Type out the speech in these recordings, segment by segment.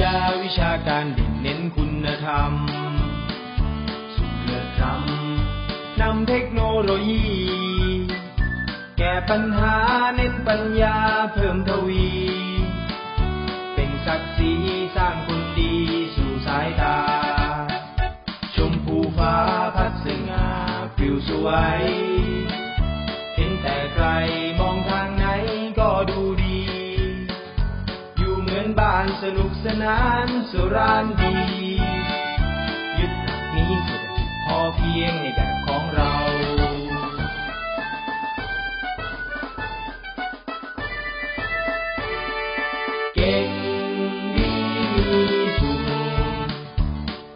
ญาวิชาการเด่นเน้นคุณธรรม สุดเลิศล้ำนำเทคโนโลยี แก้ปัญหาเน้นปัญญาเพิ่มทวี เป็นศักดิ์ศรีสร้างคนดีสู่สายตา ชมพูฟ้าพัดสง่าปลิวสวย เห็นแต่ไกลมองานสนุกสนานสุรานดียึดหลักนี้เศรษฐกิจพอเพียงในแบบของเราเก่งมีสุข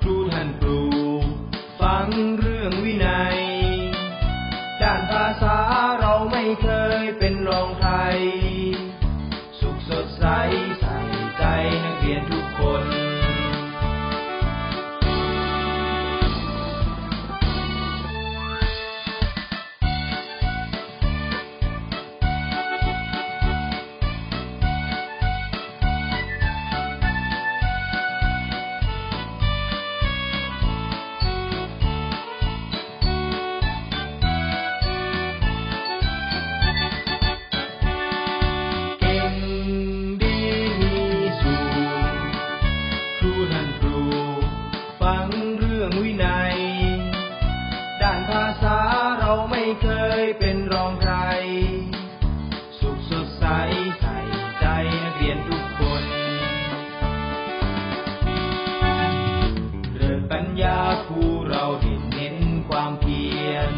ครูท่านครูฟังเรื่องวินัย ด้านภาษาเราไม่เคยเป็นรองใคร สุขสดใส เรียนทุกคน รื่องวินัย ด้านภาษาเราไม่เคยเป็นรองใคร สุขสดใสใส่ใจนักเรียนทุกคน เรื่องปัญญาครูเราเด่นเน้นความเพียร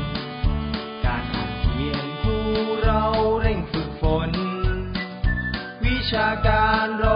การอ่านเขียนครูเราเร่งฝึกฝน วิชาการเรา